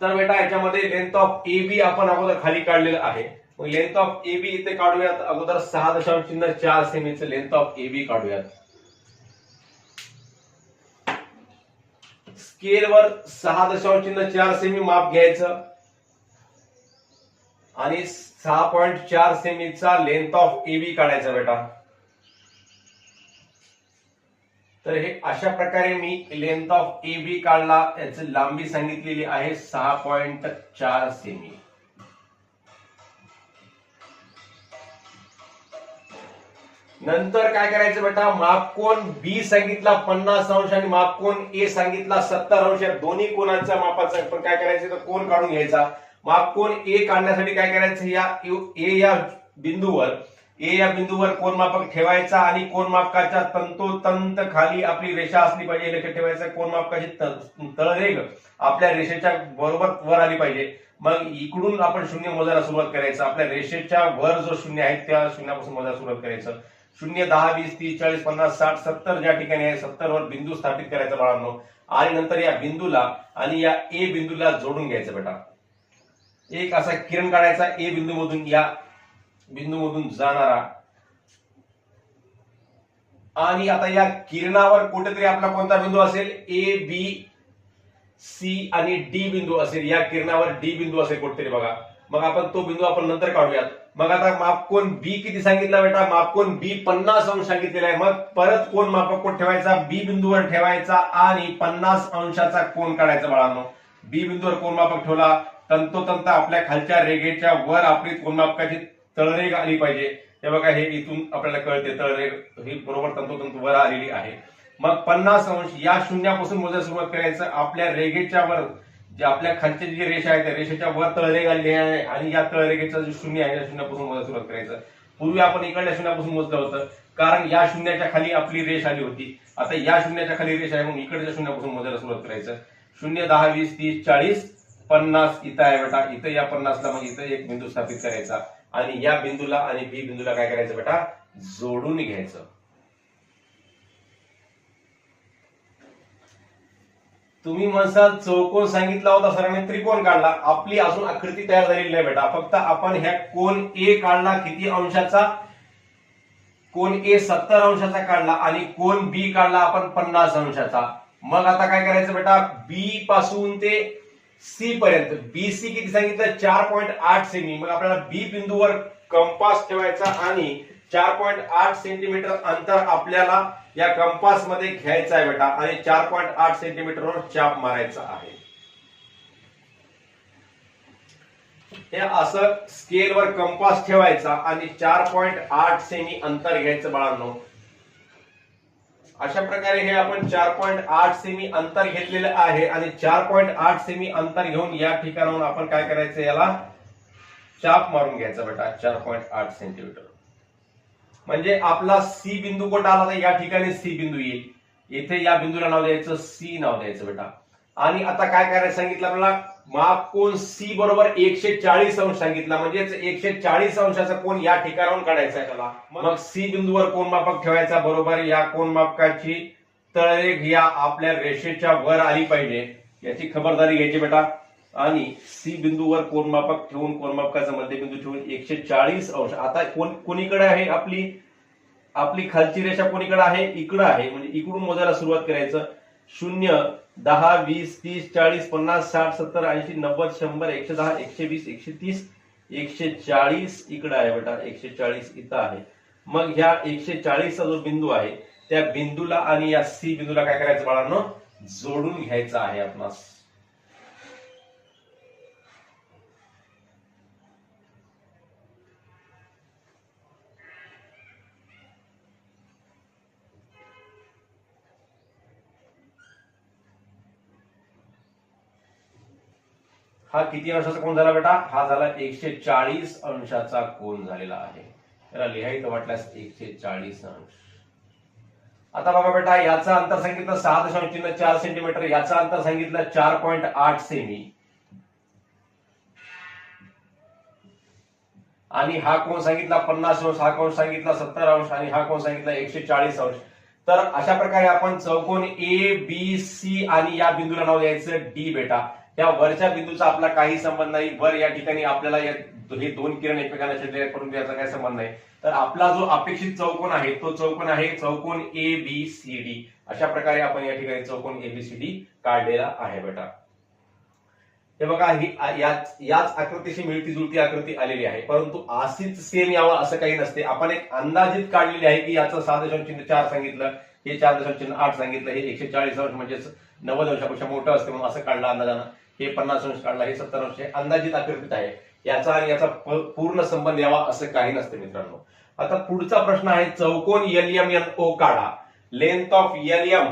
तर बेटा याच्यामध्ये लेंथ ऑफ ए बी आपण अगोदर खाली काढलेलं आहे. मग लेंथ ऑफ ए बी इथे काढूयात. अगोदर सहा दशांश चिन्ह चार सेमीचं लेंथ ऑफ ए बी काढूयात स्केलवर सहा दशांश चिन्ह चार सेमी माप घ्यायचं. आणि सहा पॉईंट चार सेमीचा लेंथ ऑफ ए बी काढायचा बेटा. तर हे अशा प्रकारे मी लेंथ ऑफ ए बी काढला. याची लांबी सांगितलेली आहे सहा पॉइंट चार सेमी नंतर काय करायचं बेटा? मापकोन बी सांगितला पन्नास अंश आणि मापकोन ए सांगितला सत्तर अंश. या दोन्ही कोणाच्या मापाचा पण काय करायचं? तर कोण काढून घ्यायचा. मापकोन ए काढण्यासाठी काय करायचं? या ए या बिंदूवर ए या बिंदूवर कोण मापक ठेवायचा आणि कोण मापकाच्या तंतोतंत खाली आपली रेषा असली पाहिजे लक्षात ठेवायचं कोण मापकाची तळरेग आपल्या रेषेच्या बरोबर वर आली पाहिजे. मग इकडून आपण शून्य मोजायला सुरुवात करायचं. आपल्या रेषेच्या वर जो शून्य आहे त्या शून्यापासून मोजायला सुरुवात करायचं. शून्य दहा वीस तीस चाळीस पन्नास साठ सत्तर ज्या ठिकाणी आहे सत्तर वर बिंदू स्थापित करायचा बाळांनो. आणि नंतर या बिंदूला आणि या ए बिंदूला जोडून घ्यायचं बेटा. एक असा किरण काढायचा ए बिंदू मधून या बिंदूमधून जाणारा. आणि आता या किरणावर कुठेतरी आपला कोणता बिंदू असेल? ए बी सी आणि डी बिंदू असेल. या किरणावर डी बिंदू असेल कुठेतरी बघा. मग आपण तो बिंदू आपण नंतर काढूयात. मग आता मापकोन बी किती सांगितला बेटा? मापकोन बी पन्नास अंश सांगितलेला आहे. मग परत कोण मापक कोण ठेवायचा? बी बिंदूवर ठेवायचा आणि पन्नास अंशाचा कोण काढायचा बाळांनो? बी बिंदूवर कोण मापक ठेवला? तंतोतंत आपल्या खालच्या रेगेच्या वर आपली कोण मापकाची तळरेग आली पाहिजे. हे बघा हे इथून आपल्याला कळते तळरेग ही बरोबर तंतोतंत वर आलेली आहे. मग पन्नास अंश या शून्यापासून मोजायला सुरुवात करायचं. आपल्या रेगेच्या वर जे आपल्या खालची जी रेषा आहे त्या रेषेच्या वर तळरेग आलेली आहे आणि या तळरेगेचा जो शून्य आहे त्या शून्यापासून मोजायला सुरुवात करायचं. पूर्वी आपण इकडल्या शून्यापासून मोजलं होतं कारण या शून्याच्या खाली आपली रेष आली होती. आता या शून्याच्या खाली रेष आहे मग इकडच्या शून्यापासून मोजायला सुरुवात करायचं. शून्य दहा वीस तीस चाळीस पन्नास इथं आहे बेटा. इथं या पन्नासला मग इथं एक बिंदू स्थापित करायचा. आणि या बिंदूला आणि बी बिंदूला काय करायचं बेटा? जोडून घ्यायचं. तुम्ही म्हणसाल चौकोन सांगितला होता सरांनी त्रिकोण काढला. आपली अजून आकृती तयार झालेली नाही बेटा. फक्त आपण ह्या कोण ए काढला किती अंशाचा? कोण ए सत्तर अंशाचा काढला आणि कोण बी काढला आपण पन्नास अंशाचा. मग आता काय करायचं बेटा? बी पासून ते सी पर्यंत. बी सी किती सांगितलं? चार पॉईंट आठ सेमी मग आपल्याला बी बिंदूवर कंपास ठेवायचा आणि चार पॉईंट आठ सेंटीमीटर अंतर आपल्याला या कंपासमध्ये घ्यायचं आहे बेटा. आणि चार पॉईंट आठ सेंटीमीटरवर चाप मारायचा आहे. हे असं स्केलवर कंपास ठेवायचा आणि चार पॉईंट आठ सेमी अंतर घ्यायचं बाळांनो. अशा प्रकारे हे आपण चार पॉईंट आठ सेमी अंतर घेतलेलं आहे आणि चार पॉईंट आठ सेमी अंतर घेऊन या ठिकाणाहून आपण काय करायचं याला? चाप मारून घ्यायचा बेटा चार पॉईंट आठ सेंटीमीटर. म्हणजे आपला सी बिंदू कुठं आला तर या ठिकाणी सी बिंदू येईल. येथे या बिंदूला नाव द्यायचं सी नाव द्यायचं बेटा. आणि आता काय करायचं सांगितलं आपल्याला माप कोण सी बरोबर एकशे चाळीस अंश सांगितला. म्हणजेच एकशे चाळीस अंशाचा कोण या ठिकाणाहून काढायचा आहे त्याला. मग? सी बिंदूवर कोण मापक ठेवायचा? बरोबर या कोण मापकाची तळरेख या आपल्या रेषेच्या वर आली पाहिजे. याची खबरदारी घ्यायची बेटा. आणि सी बिंदूवर कोण मापक ठेवून कोण मापकाचा मध्यबिंदू ठेवून एकशे चाळीस अंश. आता कोण कोणीकडे आहे आपली आपली खालची रेषा कोणीकडे आहे? इकडं आहे. म्हणजे इकडून मोजायला सुरुवात करायचं. शून्य दहा वीस तीस चाळीस पन्नास साठ सत्तर ऐंशी नव्वद शंभर एकशे दहा एकशे वीस एकशे तीस एकशे चाळीस इकडं आहे बेटा. एकशे चाळीस इथं आहे. मग ह्या एकशे चाळीसचा जो बिंदू आहे त्या बिंदूला आणि या सी बिंदूला काय करायचं बाळांनो? जोडून घ्यायचं आहे आपणास. हा किती अंशाचा कोण झाला बेटा? हा झाला एकशे चाळीस अंशाचा कोण झालेला आहे? त्याला लिहायचं वाटल्यास एकशे चाळीस अंश. आता बघा बेटा याचा अंतर सांगितलं सहा दशांश चिन्ह चार सेंटीमीटर याचा अंतर सांगितलं चार पॉईंट आठ सेमी आणि हा कोण सांगितला? पन्नास अंश हा कोण सांगितला? सत्तर अंश आणि हा कोण सांगितला? एकशे चाळीस अंश. तर अशा प्रकारे आपण चौकोन ए बी सी आणि या बिंदूला नाव द्यायचं डी बेटा. या वरच्या बिंदूचा आपला काही संबंध नाही. वर या ठिकाणी आपल्याला या हे दोन किरण एकमेकांना छेदले परंतु याचा काही संबंध नाही. तर आपला जो अपेक्षित चौकोन आहे तो चौकोन आहे चौकोन ए बी सी डी अशा प्रकारे आपण या ठिकाणी चौकोन ए बी सी डी काढलेला आहे बेटा. हे बघा ही याच याच आकृतीशी मिळती जुळती आकृती आलेली आहे. परंतु अशीच सेम यावं असं काही नसते. आपण एक अंदाजित काढलेली आहे की याचं सहा दशांश चिन्ह चार सांगितलं हे चार दशांश चिन्ह आठ सांगितलं हे एकशे चाळीस अंश म्हणजेच नव्वद अंशापेक्षा मोठं असते म्हणून असं काढलं अंदाजानं. हे पन्नास अंश काढला हे सत्तर अंश हे अंदाजित आकृतीत आहे. याचा आणि याचा पूर्ण संबंध यावा असं काही नसते मित्रांनो. आता पुढचा प्रश्न आहे चौकोन एल एम एन ओ काढा. लेंथ ऑफ एल एम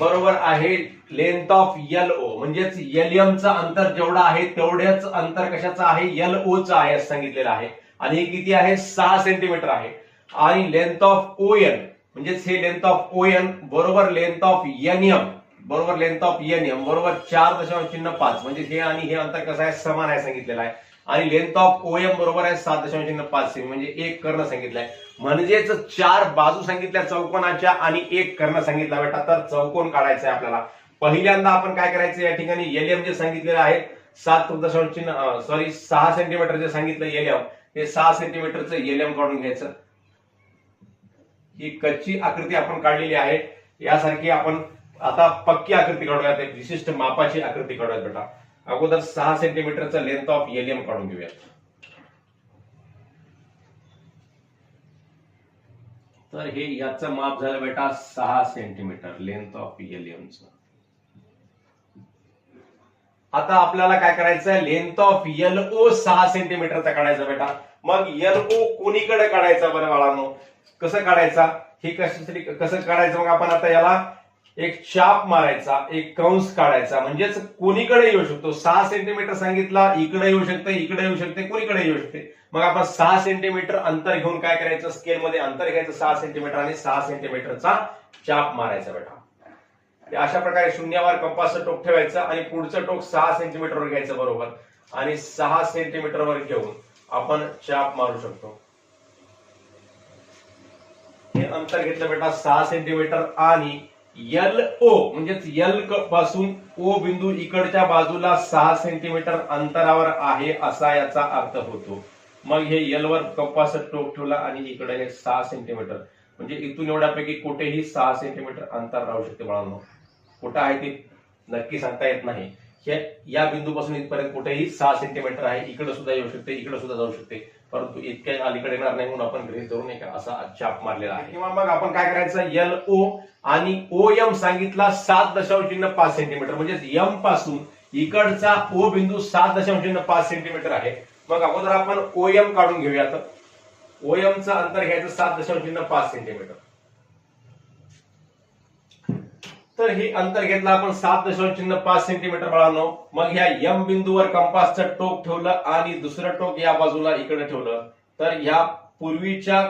बरोबर आहे लेंथ ऑफ एल ओ म्हणजेच एल चं अंतर जेवढं आहे तेवढ्याच अंतर कशाचं आहे? एल ओ च आहे असं सांगितलेलं आहे. आणि हे किती आहे? सहा सेंटीमीटर आहे. आणि लेंथ ऑफ ओ एन म्हणजेच हे लेंथ ऑफ ओ एन बरोबर लेंथ ऑफ एन एम बरोबर लेंथ ऑफ एन एम बरोबर चार दशांश चिन्ह पाच. म्हणजे हे आणि हे अंतर कसं आहे? समान आहे सांगितलेलं आहे. आणि लेंथ ऑफ ओ एम बरोबर आहे सात दशांश चिन्ह पाच. सेमी म्हणजे एक कर्ण सांगितलंय. म्हणजेच चार बाजू सांगितल्या चौकोनाच्या आणि एक कर्ण सांगितला. बेटा तर चौकोन काढायचा आहे आपल्याला. पहिल्यांदा आपण काय करायचं या ठिकाणी? एल एम जे सांगितलेलं आहे सात दशांश चिन्ह सॉरी सहा सेंटीमीटर जे सांगितलं एल एम हे सहा सेंटीमीटरचं एल एम काढून घ्यायचं. ही कच्ची आकृती आपण काढलेली आहे. यासारखी आपण आता पक्की आकृती काढूयात एक विशिष्ट मापाची आकृती काढूयात बेटा. अगोदर सहा सेंटीमीटरचा लेंथ ऑफ एलियम काढून घेऊयात तर हे याचं माप झालं बेटा सहा सेंटीमीटर लेंथ ऑफ एल च आता आपल्याला काय करायचं लेंथ ऑफ एल ओ सहा सेंटीमीटरचा काढायचा बेटा. मग एल ओ कोणीकडे काढायचा बरं बाळांनो? कसं काढायचा? हे कशासाठी कसं काढायचं मग आपण आता याला? एक चाप मारायचा एक कंस काढायचा. म्हणजेच कोणीकडे येऊ शकतो? सहा सेंटीमीटर सांगितला इकडे येऊ शकते इकडे येऊ शकते कोणीकडे येऊ शकते? मग आपण सहा सेंटीमीटर अंतर घेऊन काय करायचं? स्केलमध्ये अंतर घ्यायचं सहा सेंटीमीटर आणि सहा सेंटीमीटरचा चाप मारायचा बेटा. अशा प्रकारे शून्यावर कंपासचं टोक ठेवायचं आणि पुढचं टोक सहा सेंटीमीटरवर घ्यायचं बरोबर. आणि सहा सेंटीमीटरवर घेऊन आपण चाप मारू शकतो. हे अंतर घेतलं बेटा सहा सेंटीमीटर आणि एल ओ म्हणजेच एलपासून ओ बिंदू इकडच्या बाजूला सहा सेंटीमीटर अंतरावर आहे असा याचा अर्थ होतो. मग हे एल वर कप्पाचं टोक ठेवला आणि इकडे हे सहा सेंटीमीटर म्हणजे इथून एवढ्यापैकी कुठेही सहा सेंटीमीटर अंतर राहू शकते बाळांनो. कुठं आहे ते नक्की सांगता येत नाही. हे या बिंदूपासून इथपर्यंत कुठेही सहा सेंटीमीटर आहे. इकडे सुद्धा येऊ शकते इकडे सुद्धा जाऊ शकते. परंतु इतक्या अलीकडे येणार नाही म्हणून आपण ग्रेस धरून एक असा चाप मारलेला आहे. किंवा मग आपण काय करायचं? एल ओ आणि ओ एम सांगितला सात दशांश चिन्ह पाच सेंटीमीटर म्हणजे एमपासून इकडचा ओ बिंदू सात दशांश चिन्ह पाच सेंटीमीटर आहे. मग अगोदर आपण ओ एम काढून घेऊयात. ओ एमचं अंतर घ्यायचं सात दशांश चिन्ह पाच सेंटीमीटर तर हे अंतर घेतलं आपण सात दशांश चिन्ह पाच सेंटीमीटर बाळांनो. मग ह्या यम बिंदूवर कंपासचं टोक ठेवलं आणि दुसरं टोक या बाजूला इकडे ठेवलं. तर ह्या पूर्वीच्या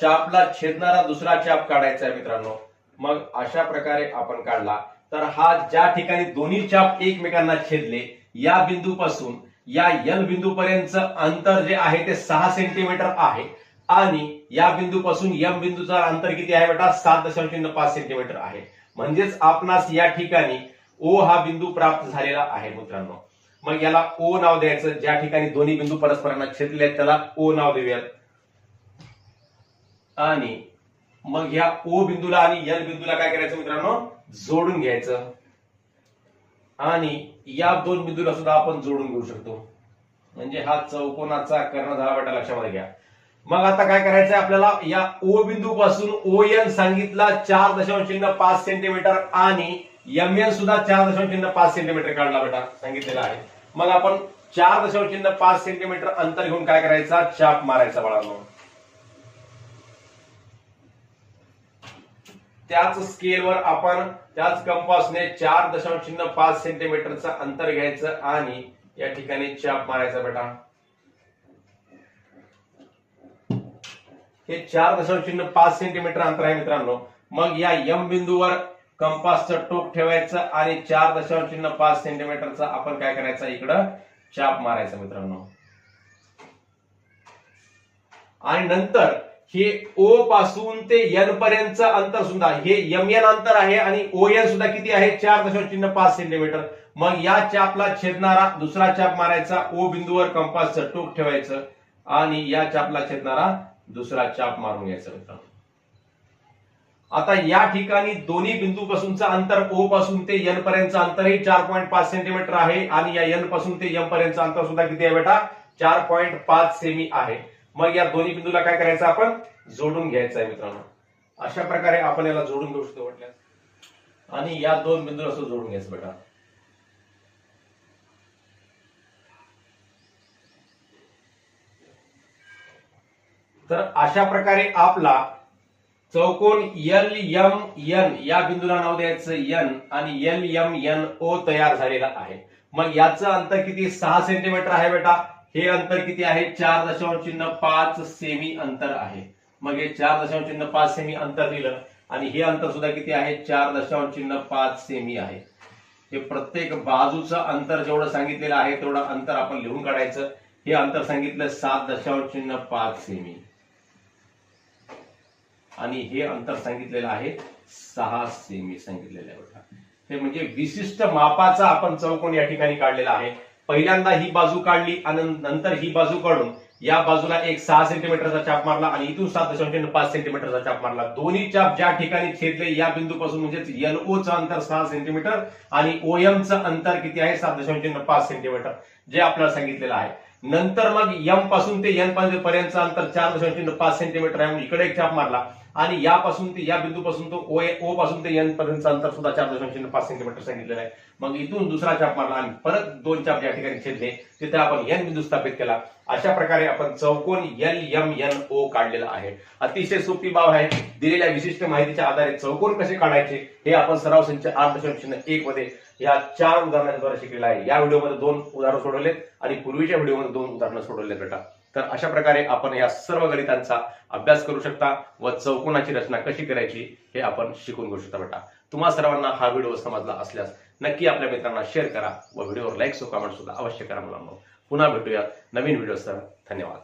चापला छेदणारा दुसरा चाप काढायचा आहे मित्रांनो. मग अशा प्रकारे आपण काढला. तर हा ज्या ठिकाणी दोन्ही चाप एकमेकांना छेदले या बिंदूपासून या यल बिंदूपर्यंतचं अंतर जे आहे ते सहा सेंटीमीटर आहे. आणि या बिंदूपासून यम बिंदूचा अंतर किती आहे बेटा? सात दशांश चिन्ह पाच सेंटीमीटर आहे. म्हणजेच आपणास या ठिकाणी ओ हा बिंदू प्राप्त झालेला आहे मित्रांनो. मग याला ओ नाव द्यायचं. ज्या ठिकाणी दोन्ही बिंदू परस्परांना छेदले आहेत त्याला ओ नाव देऊयात. आणि मग या ओ बिंदूला आणि एल बिंदूला काय करायचं मित्रांनो? जोडून घ्यायचं. आणि या दोन बिंदूला सुद्धा आपण जोडून घेऊ शकतो. म्हणजे हा चौकोनाचा कर्ण झाला बेटा लक्षामध्ये घ्या. मग आता काय करायचंय? आपल्याला या ओ बिंदू पासून ओ एन सांगितला चार दशांश चिन्ह पाच सेंटीमीटर आणि एम एन सुद्धा चार दशांश चिन्ह पाच सेंटीमीटर काढला बेटा सांगितलेला आहे. मग आपण चार दशांश चिन्ह पाच सेंटीमीटर अंतर घेऊन काय करायचा? चाप मारायचा बाळांनो. त्याच स्केलवर आपण त्याच कंपासने चार दशांश चिन्ह पाच सेंटीमीटरचं अंतर घ्यायचं आणि या ठिकाणी चाप मारायचा बेटा. हे चार दशांश चिन्ह पाच सेंटीमीटर अंतर आहे मित्रांनो. मग या यम बिंदूवर कंपासचं टोक ठेवायचं आणि चार दशांश चिन्ह पाच सेंटीमीटरचा आपण काय करायचं? इकडं चाप मारायचा मित्रांनो. आणि नंतर हे ओ पासून ते एन पर्यंत अंतर सुद्धा हे एम एन अंतर आहे आणि ओ एन सुद्धा किती आहे? चार दशांश चिन्ह पाच सेंटीमीटर मग या चापला छेदणारा दुसरा चाप मारायचा ओ बिंदूवर कंपासचं टोक ठेवायचं आणि या चापला छेदणारा दुसरा चाप मारून घ्यायचा मित्रांनो. आता या ठिकाणी दोन्ही बिंदू पासूनचं अंतर ओ पासून ते एन पर्यंतचं अंतरही चार पॉईंट पाच सेंटीमीटर आहे आणि या एनपासून ते एम पर्यंतचं अंतर सुद्धा किती आहे बेटा? चार पॉईंट पाच सेमी आहे. मग या दोन्ही बिंदूला काय करायचं आपण? जोडून घ्यायचं आहे मित्रांनो. अशा प्रकारे आपण याला जोडून घेऊ शकतो म्हटल्यास. आणि या दोन बिंदू असं जोडून घ्यायचं बेटा. तर अशा प्रकारे आपला चौकोन एल एम एन या बिंदूला नाव द्यायचं एन आणि एल एम एन ओ तयार झालेला आहे. मग याचं अंतर किती? सहा सेंटीमीटर आहे बेटा. हे अंतर किती आहे? चार दशांश चिन्ह पाच सेमी अंतर आहे. मग हे चार दशांश चिन्ह पाच सेमी अंतर दिलं आणि हे अंतर सुद्धा किती आहे? चार दशांश चिन्ह पाच सेमी आहे. हे प्रत्येक बाजूचं अंतर जेवढं सांगितलेलं आहे तेवढं अंतर आपण लिहून काढायचं. हे अंतर सांगितलं सात दशांश चिन्ह पाच सेमी आणि हे अंतर सांगितलेलं आहे सहा सेमी सांगितलेलं आहे बघा. हे म्हणजे विशिष्ट मापाचा आपण चौकोन या ठिकाणी काढलेला आहे. पहिल्यांदा ही बाजू काढली आणि नंतर ही बाजू काढून या बाजूला एक सहा सेंटीमीटरचा चाप मारला आणि इथून सात दशांश पाच सेंटीमीटरचा चाप मारला. दोन्ही चाप ज्या ठिकाणी छेदले या बिंदूपासून म्हणजेच एलओ चं अंतर सहा सेंटीमीटर आणि ओएम चं अंतर किती आहे? सात दशांश पाच सेंटीमीटर जे आपल्याला सांगितलेलं आहे. नंतर मग एमपासून ते एन पर्यंतचं अंतर चार दशांश पाच सेंटीमीटर आहे इकडे एक चाप मारला. आणि यापासून ते या बिंदूपासून तो ओ ओ पासून ते एन पर्यंतचं अंतर सुद्धा चार दशांश पाच सेंटीमीटर सांगितलेलं आहे. मग इथून दुसरा चाप मारला आणि परत दोन चाप या ठिकाणी छेदले. तिथे आपण एन बिंदू स्थापित केला. अशा प्रकारे आपण चौकोन एल एम एन ओ काढलेला आहे. अतिशय सोपी बाब आहे. दिलेल्या विशिष्ट माहितीच्या आधारे चौकोन कसे काढायचे हे आपण सराव संच आठ दशांश एक मध्ये या चार उदाहरणांद्वारे शिकलेला आहे. या व्हिडिओमध्ये दोन उदाहरणं सोडवलेत आणि पूर्वीच्या व्हिडिओमध्ये दोन उदाहरणं सोडवलेत बेटा. तर अशा प्रकारे आपण या सर्व गणितांचा अभ्यास करू शकता व चौकोनाची रचना कशी करायची हे आपण शिकून घेऊ शकता बेटा. तुम्हा सर्वांना हा व्हिडिओ समजला असल्यास नक्की आपल्या मित्रांना शेअर करा व व्हिडिओवर लाईक सो कमेंट सुद्धा अवश्य करा मुलांना. पुन्हा भेटूया नवीन व्हिडिओ सर धन्यवाद.